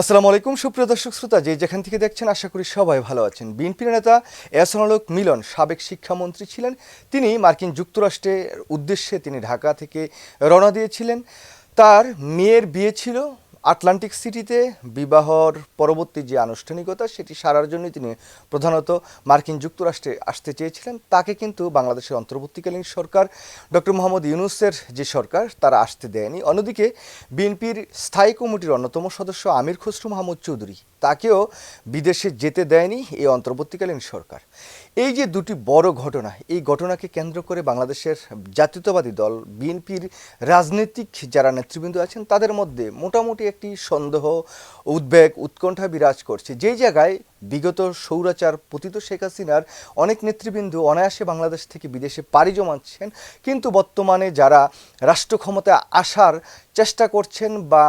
আসসালামু আলাইকুম, সুপ্রিয় দর্শক শ্রোতা, যে যেখান থেকে দেখছেন, আশা করি সবাই ভালো আছেন। বিএনপির নেতা এসনলোক মিলন, সাবেক শিক্ষামন্ত্রী ছিলেন। তিনি মার্কিন যুক্তরাষ্ট্রের উদ্দেশ্যে তিনি ঢাকা থেকে রওনা দিয়েছিলেন। তার মেয়ের বিয়ে ছিল আটলান্টিক সিটিতে বিবাহর পরবর্তী যে আনুষ্ঠানিকতা, সেটি সারার জন্যই তিনি প্রধানত মার্কিন যুক্তরাষ্ট্রে আসতে চেয়েছিলেন। তাকে কিন্তু বাংলাদেশের অন্তর্বর্তীকালীন সরকার ডক্টর মোহাম্মদ ইউনুসের যে সরকার, তারা আসতে দেয়নি। অন্যদিকে, বিএনপির স্থায়ী কমিটির অন্যতম সদস্য আমির খসরু মাহমুদ চৌধুরী, তাকেও বিদেশে যেতে দেয়নি এই অন্তর্বর্তীকালীন সরকার। এই যে দুটি বড় ঘটনা, এই ঘটনাকে কেন্দ্র করে বাংলাদেশের জাতীয়তাবাদী দল, বিএনপির রাজনৈতিক যারা নেতৃবৃন্দ আছেন, তাদের মধ্যে মোটামুটি একটি সন্দেহ, উদ্বেগ, উৎকণ্ঠা বিরাজ করছে। যেই জায়গায় বিগত সৌরাচার পতিত শেখ হাসিনার অনেক নেতৃবৃন্দ অনায়াসে বাংলাদেশ থেকে বিদেশে পাড়ি জমাচ্ছেন, কিন্তু বর্তমানে যারা রাষ্ট্র ক্ষমতায় আসার চেষ্টা করছেন বা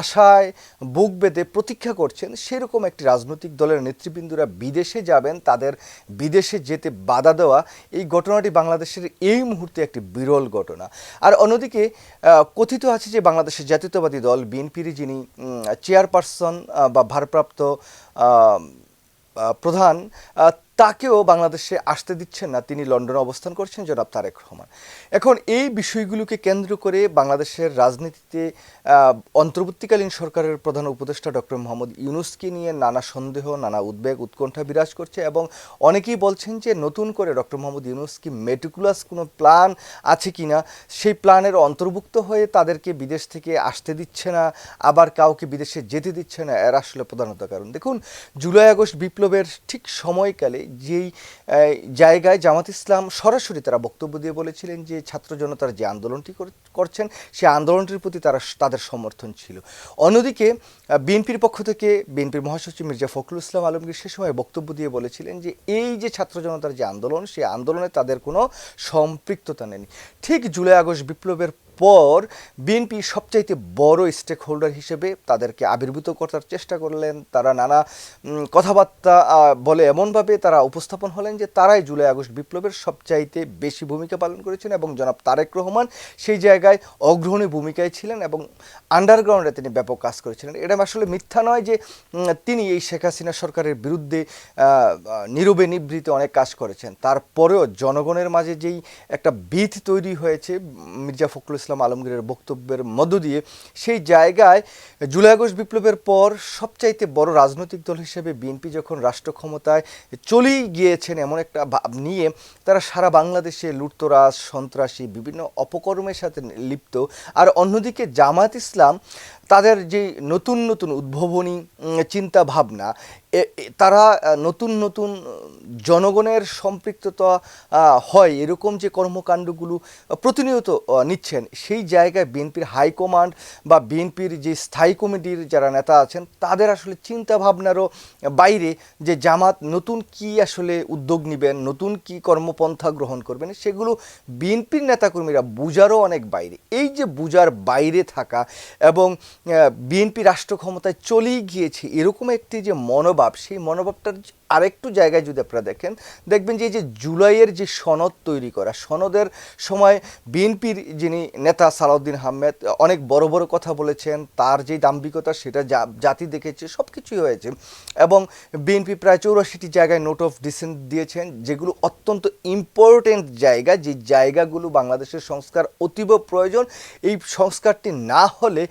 আশায় বুক বেঁধে প্রতীক্ষা করছেন, সেরকম একটি রাজনৈতিক দলের নেতৃবৃন্দরা বিদেশে যাবেন, তাদের বিদেশে যেতে বাধা দেওয়া, এই ঘটনাটি বাংলাদেশের এই মুহূর্তে একটি বিরল ঘটনা। আর অন্যদিকে কথিত আছে যে বাংলাদেশের জাতীয়তাবাদী দল বিএনপির যিনি চেয়ারপারসন বা ভারপ্রাপ্ত প্রধান তাকেও বাংলাদেশে আসতে দিচ্ছেন না। তিনি লন্ডনে অবস্থান করছেন, জনাব তারেক রহমান। এখন এই বিষয়গুলোকে কেন্দ্র করে বাংলাদেশের রাজনীতিতে অন্তর্বর্তীকালীন সরকারের প্রধান উপদেষ্টা ডক্টর মোহাম্মদ ইউনুসকে নিয়ে নানা সন্দেহ, নানা উদ্বেগ, উৎকণ্ঠা বিরাজ করছে এবং অনেকেই বলছেন যে নতুন করে ডক্টর মোহাম্মদ ইউনুস কি মেটিকুলাস কোনো প্ল্যান আছে কি না? সেই প্ল্যানের অন্তর্ভুক্ত হয়ে তাদেরকে বিদেশ থেকে আসতে দিচ্ছে না, আবার কাউকে বিদেশে যেতে দিচ্ছে না, এর আসলে প্রধানত কারণ দেখুন, জুলাই আগস্ট বিপ্লবের ঠিক সময়কালে যেই জায়গায় জামাত ইসলাম সরাসরি তারা বক্তব্য দিয়ে বলেছিলেন যে ছাত্র জনতার যে আন্দোলনটি করছেন সেই আন্দোলনটির প্রতি তারা তাদের সমর্থন ছিল। অন্যদিকে বিএনপির পক্ষ থেকে বিএনপির মহাসচিব মির্জা ফখরুল ইসলাম আলমগীর সে সময় বক্তব্য দিয়ে বলেছিলেন যে এই যে ছাত্র জনতার যে আন্দোলন সেই আন্দোলনে তাদের কোনো সম্পৃক্ততা নেই। ঠিক জুলাই আগস্ট বিপ্লবের পর বিএনপি সবচাইতে বড় স্টেক হোল্ডার হিসেবে তাদেরকে আবির্ভূত করার চেষ্টা করলেন। তারা নানা কথাবার্তা বলে এমনভাবে তারা উপস্থাপন হলেন যে তারাই জুলাই আগস্ট বিপ্লবের সবচাইতে বেশি ভূমিকা পালন করেছেন এবং জনাব তারেক রহমান সেই জায়গায় অগ্রণী ভূমিকায় ছিলেন এবং আন্ডারগ্রাউন্ডে তিনি ব্যাপক কাজ করেছিলেন। এটা আসলে মিথ্যা নয় যে তিনি এই শেখ হাসিনা সরকারের বিরুদ্ধে নীরবে নিবৃত্তে অনেক কাজ করেছেন। তারপরেও জনগণের মাঝে যেই একটা ভিত তৈরি হয়েছে, মির্জা ফখরুল ইসলাম আলমগীরের বক্তব্যের মধ্য দিয়ে সেই জায়গায় জুলাই আগস্ট বিপ্লবের পর সবচাইতে বড় রাজনৈতিক দল হিসেবে বিএনপি যখন রাষ্ট্র ক্ষমতায় চলেই গিয়েছেন এমন একটা ভাব নিয়ে, তারা সারা বাংলাদেশে লুটতরাজ, সন্ত্রাসী, বিভিন্ন অপকর্মের সাথে লিপ্ত। আর অন্যদিকে জামাত ইসলাম তাদের যে নতুন নতুন উদ্ভাবনী চিন্তা ভাবনা তারা নতুন নতুন জনগণের সম্পৃক্ততা হয়, এরকম যে কর্মকাণ্ডগুলো প্রতিনিয়ত নিচ্ছেন, সেই জায়গায় বিএনপির হাইকমান্ড বা বিএনপির যে স্থায়ী কমিটির যারা নেতা আছেন, তাদের আসলে চিন্তা ভাবনারও বাইরে যে জামাত নতুন কি আসলে উদ্যোগ নেবেন, নতুন কি কর্মপন্থা গ্রহণ করবেন, সেগুলো বিএনপির নেতাকর্মীরা বুঝারও অনেক বাইরে। এই যে বুঝার বাইরে থাকা এবং বিএনপি রাষ্ট্র ক্ষমতায় চলেই গিয়েছে এরকম একটি যে মনোভাব সেই মনোভাবটার আরেকটু জায়গায় যদি আপনারা দেখেন, দেখবেন যে এই যে জুলাইয়ের যে সনদ তৈরি করা, সনদের সময় বিএনপির যিনি নেতা সালাউদ্দিন আহমেদ, অনেক বড় বড় কথা বলেছেন, তার যে দাম্ভিকতা সেটা জাতি দেখেছে সব কিছুই হয়েছে। এবং বিএনপি প্রায় চৌরাশিটি জায়গায় নোট অফ ডিসেন্ট দিয়েছেন, যেগুলো অত্যন্ত ইম্পর্টেন্ট জায়গা, যে জায়গাগুলো বাংলাদেশের সংস্কার অতীব প্রয়োজন। এই সংস্কারটি না হলে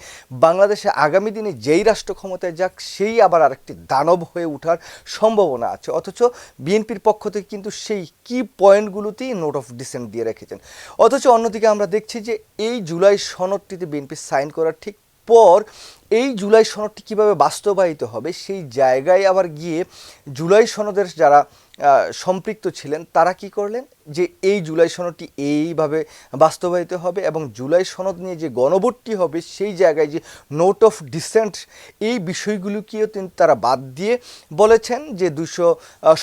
বাংলাদেশে আগামী দিনে যেই রাষ্ট্র ক্ষমতায় যাক, সেই আবার আরেকটি দানব হয়ে ওঠার সম্ভাবনা আছে। অথচ বিএনপির পক্ষ থেকে কিন্তু সেই কি পয়েন্টগুলোতেই নোট অফ ডিসেন্ট দিয়ে রেখেছেন। অথচ অন্যদিকে আমরা দেখছি যে এই জুলাই সনদটিতে বিএনপি সাইন করার ঠিক পর এই জুলাই সনদটি কীভাবে বাস্তবায়িত হবে, সেই জায়গায় আবার গিয়ে জুলাই সনদের যারা সম্পৃক্ত ছিলেন তারা কি করলেন? যে এই জুলাই সনদটি এইভাবে বাস্তবায়িত হবে এবং জুলাই সনদ নিয়ে যে গণভোটটি হবে সেই জায়গায় যে নোট অফ ডিসেন্ট, এই বিষয়গুলোকেও তিনি তারা বাদ দিয়ে বলেছেন যে দুশো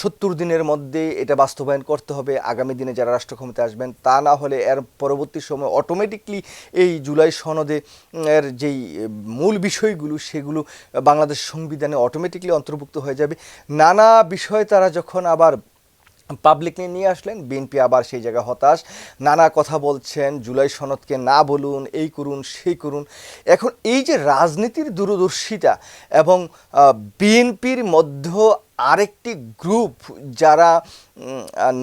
সত্তর দিনের মধ্যে এটা বাস্তবায়ন করতে হবে। আগামী দিনে যারা রাষ্ট্র আসবেন তা না হলে এর পরবর্তী সময় অটোমেটিকলি এই জুলাই সনদে এর যেই মূল বিষয়গুলো সেগুলো বাংলাদেশ সংবিধানে অটোমেটিকলি অন্তর্ভুক্ত হয়ে যাবে। নানা বিষয়ে তারা যখন আবার পাবলিকলি নিয়ে আসলেন, বিএনপি আবার সেই জায়গায় হতাশ। নানা কথা বলছেন, জুলাই সনদকে না বলুন, এই করুন, সেই করুন। এখন এই যে রাজনীতির দূরদর্শিতা এবং বিএনপির মধ্যে আরেকটি গ্রুপ যারা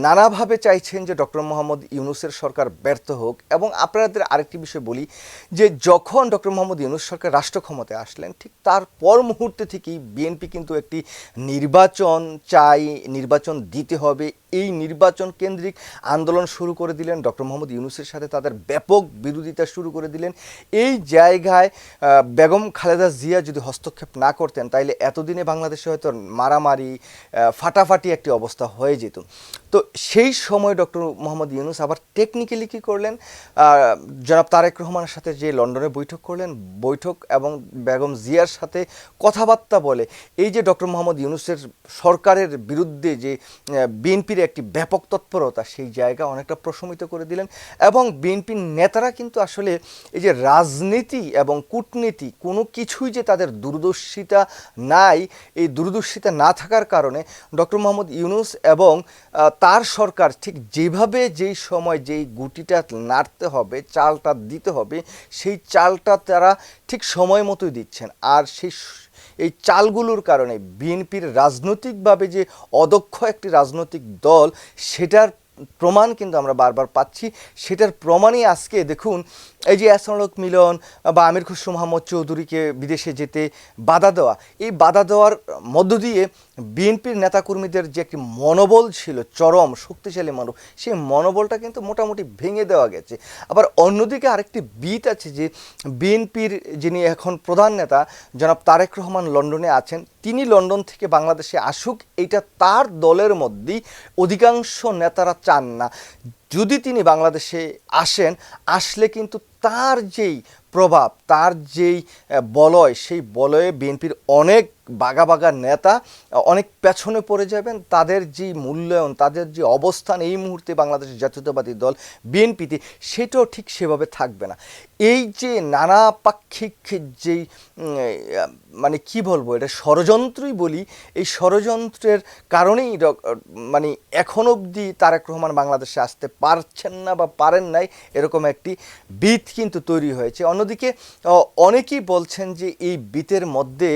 নানাভাবে চাইছেন যে ডক্টর মোহাম্মদ ইউনুসের সরকার ব্যর্থ হোক। এবং আপনাদের আরেকটি বিষয় বলি, যে যখন ডক্টর মোহাম্মদ ইউনুস সরকার রাষ্ট্র ক্ষমতায় আসলেন, ঠিক তার পর মুহূর্তে থেকেই বিএনপি কিন্তু একটি নির্বাচন চাই, নির্বাচন দিতে হবে এই নির্বাচন কেন্দ্রিক আন্দোলন শুরু করে দিলেন ডক্টর মোহাম্মদ ইউনুসের সাথে তাদের ব্যাপক বিরোধিতা শুরু করে দিলেন। এই জায়গায় বেগম খালেদা জিয়া যদি হস্তক্ষেপ না করতেন, তাইলে এতদিনে বাংলাদেশে হয়তো মারামারি ফাটাফাটি একটি অবস্থা হয়ে যেত। তো সেই সময় ডক্টর মোহাম্মদ ইউনুস আবার টেকনিক্যালি কী করলেন? জনাব তারেক রহমানের সাথে যে লন্ডনে বৈঠক করলেন, বৈঠক এবং বেগম জিয়ার সাথে কথাবার্তা বলে। এই যে ডক্টর মোহাম্মদ ইউনুসের সরকারের বিরুদ্ধে যে বিএনপির একটি ব্যাপক তৎপরতা সেই জায়গা অনেকটা প্রশমিত করে দিলেন এবং বিএনপির নেতারা কিন্তু আসলে এই যে রাজনীতি এবং কূটনীতি কোনো কিছুই যে তাদের দূরদর্শিতা নাই, এই দূরদর্শিতা না থাকার কারণে ডক্টর মোহাম্মদ ইউনুস এবং তার সরকার ঠিক যেভাবে যেই সময় যেই গুটিটা নাড়তে হবে, চালটা দিতে হবে, সেই চালটা তারা ঠিক সময় মতোই দিচ্ছেন। আর সেই এই চালগুলোর কারণে বিএনপির রাজনৈতিকভাবে যে অদক্ষ একটি রাজনৈতিক দল, সেটার প্রমাণ কিন্তু আমরা বারবার পাচ্ছি। সেটার প্রমাণই আজকে দেখুন, এই যে অ্যাসনলক মিলন বা আমির খুসরু মোহাম্মদ চৌধুরীকে বিদেশে যেতে বাধা দেওয়া, এই বাধা দেওয়ার মধ্য দিয়ে বিএনপির নেতাকর্মীদের যে একটি মনোবল ছিল, চরম, শক্তিশালী মনোবল, সেই মনোবলটা কিন্তু মোটামুটি ভেঙে দেওয়া গেছে। আবার অন্যদিকে আরেকটি বিট আছে যে, বিএনপির যিনি এখন প্রধান নেতা, জনাব তারেক রহমান লন্ডনে আছেন, তিনি লন্ডন থেকে বাংলাদেশে আসুক এটা তার দলের মধ্যেই অধিকাংশ নেতারা চান না। যদি তিনি বাংলাদেশে আসেন, আসলে কিন্তু তার যেই প্রভাব, তার যেই বলয়, সেই বলয়ে বিএনপির অনেক বাগা বাগা নেতা, অনেক পেছনে পড়ে যাবেন। তাদের যে মূল্যায়ন, তাদের যে অবস্থান এই মুহূর্তে বাংলাদেশের জাতীয়তাবাদী দল বিএনপিতে, সেটাও ঠিক সেভাবে থাকবে না। এই যে নানা পাক্ষিক যেই মানে কি বলব, এটা ষড়যন্ত্রই বলি, এই ষড়যন্ত্রের কারণেই মানে এখন অবধি তারেক রহমান বাংলাদেশে আসতে পারছেন না বা পারেন নাই, এরকম একটি বিত কিন্তু তৈরি হয়েছে। অন্যদিকে অনেকেই বলছেন যে এই বিতের মধ্যে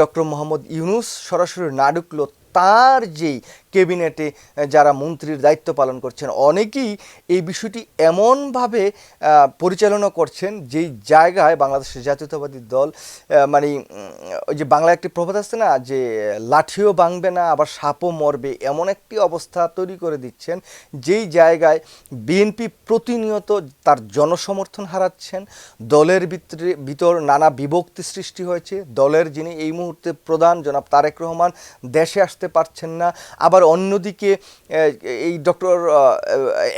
ডক্টর মোহাম্মদ ইউনুস সরাসরি না ঢুকলো তার যেই কেবিনেটে যারা মন্ত্রীর দায়িত্ব পালন করছেন, অনেকেই এই বিষয়টি এমনভাবে পরিচালনা করছেন যেই জায়গায় বাংলাদেশের জাতীয়তাবাদী দল মানে ওই যে বাংলা একটি প্রবাদ আছে না, যে, লাঠিও ভাঙবে না, আবার সাপও মরবে এমন একটি অবস্থা তৈরি করে দিচ্ছেন। যেই জায়গায় বিএনপি প্রতিনিয়ত তার জনসমর্থন হারাচ্ছেন, দলের ভিতরে, ভিতর নানা বিভক্তি সৃষ্টি হয়েছে। দলের যিনি এই মুহূর্তে প্রধান জনাব তারেক রহমান, দেশে আসতে পারছেন না। আবার অন্যদিকে এই ডক্টর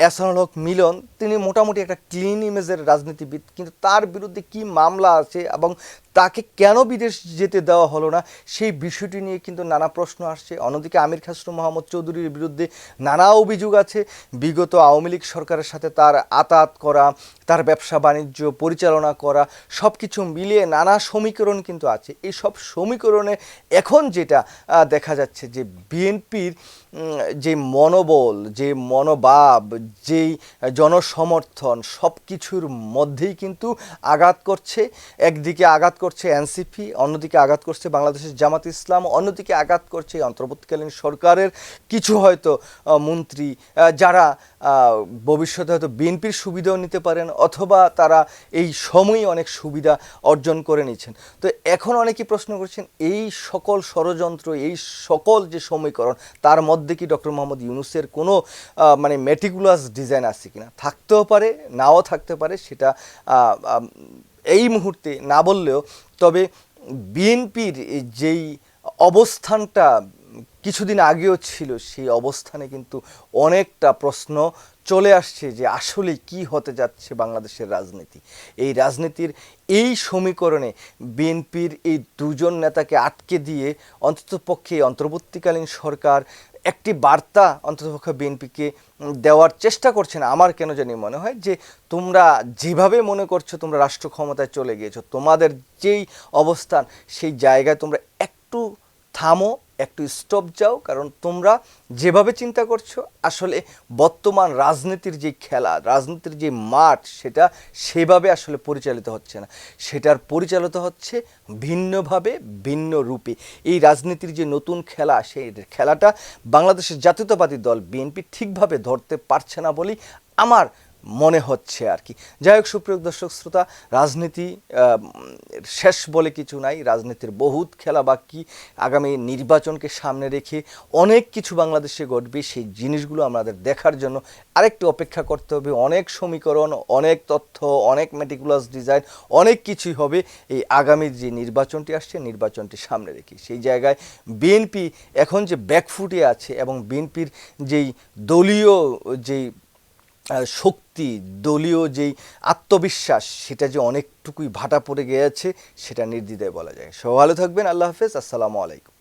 এসানুল হক মিলন তিনি মোটামুটি একটা ক্লিন ইমেজের রাজনীতিবিদ, কিন্তু তার বিরুদ্ধে কি মামলা আছে এবং তাকে কেন বিদেশ যেতে দেওয়া হলো না, সেই বিষয়টি নিয়ে কিন্তু নানা প্রশ্ন আসছে। অন্যদিকে আমির খাসরু মোহাম্মদ চৌধুরীর বিরুদ্ধে নানা অভিযোগ আছে। বিগত আওয়ামী লীগ সরকারের সাথে তার আতাত করা, তার ব্যবসা বাণিজ্য পরিচালনা করা সব কিছু মিলিয়ে নানা সমীকরণ কিন্তু আছে। এই সব সমীকরণে এখন যেটা দেখা যাচ্ছে যে বিএনপির যে মনোবল, যে মনোভাব, যেই জনসমর্থন সব কিছুর মধ্যেই কিন্তু আঘাত করছে। একদিকে আঘাত করছে এনসিপি, অন্যদিকে আঘাত করছে বাংলাদেশের জামাত ইসলাম, অন্যদিকে আঘাত করছে অন্তর্বর্তীকালীন সরকারের কিছু হয়তো মন্ত্রী যারা ভবিষ্যতে হয়তো বিএনপির সুবিধাও নিতে পারেন অথবা তারা এই সময়ই অনেক সুবিধা অর্জন করে নিচ্ছেন। তো এখন অনেকেই প্রশ্ন করছেন, এই সকল ষড়যন্ত্র, এই সকল যে সমীকরণ, তার মধ্যে কি ডক্টর মোহাম্মদ ইউনুসের কোনো মানে মেটিকুলাস ডিজাইন আছে কিনা? থাকতেও পারে, নাও থাকতে পারে, সেটা এই মুহূর্তে না বললেও, তবে বিএনপির যেই অবস্থানটা কিছুদিন আগেও ছিল সেই অবস্থানে কিন্তু অনেকটা প্রশ্ন চলে আসছে যে আসলে কি হতে যাচ্ছে বাংলাদেশের রাজনীতি। এই রাজনীতির এই সমীকরণে বিএনপির এই দুজন নেতাকে আটকে দিয়ে অন্ততপক্ষে অন্তর্বর্তীকালীন সরকার একটি বার্তা অন্ততপক্ষে বিএনপিকে দেওয়ার চেষ্টা করছেন আমার কেন জানি মনে হয় যে তোমরা যেভাবে মনে করছ তোমরা রাষ্ট্র ক্ষমতায় চলে গিয়েছো, তোমাদের যেই অবস্থান সেই জায়গায় তোমরা একটু থামো একটু স্টপ যাও, কারণ তোমরা যেভাবে চিন্তা করছ, আসলে বর্তমান রাজনীতির যে খেলা, রাজনীতির যে মাঠ, সেটা সেভাবে আসলে পরিচালিত হচ্ছে না। সেটার পরিচালিত হচ্ছে ভিন্নভাবে, ভিন্ন রূপে। এই রাজনীতির যে নতুন খেলা, সেই খেলাটা বাংলাদেশের জাতীয়তাবাদী দল, বিএনপি ঠিকভাবে ধরতে পারছে না বলেই আমার মনে হচ্ছে আর কি। যাই হোক, সুপ্রিয় দর্শক, শ্রোতা, রাজনীতি শেষ বলে কিছু নাই। রাজনীতির বহুত খেলা বাকি। আগামী নির্বাচনকে সামনে রেখে অনেক কিছু বাংলাদেশে ঘটবে। সেই জিনিসগুলো আমাদের দেখার জন্য আরেকটু অপেক্ষা করতে হবে। অনেক সমীকরণ, অনেক তথ্য, অনেক মেটিকুলাস ডিজাইন অনেক কিছুই হবে। এই আগামী যে নির্বাচনটি আসছে, নির্বাচনটি সামনে রেখে। সেই জায়গায় বিএনপি এখন যে ব্যাকফুটে আছে এবং বিএনপির যেই দলীয় যেই শক্তি, দলীয় যেই আত্মবিশ্বাস, সেটা যে অনেকটুকুই ভাটা পড়ে গিয়েছে, সেটা নির্দ্বিধায় বলা যায়। সব ভালো থাকবেন, আল্লাহ হাফেজ, আসসালামু আলাইকুম।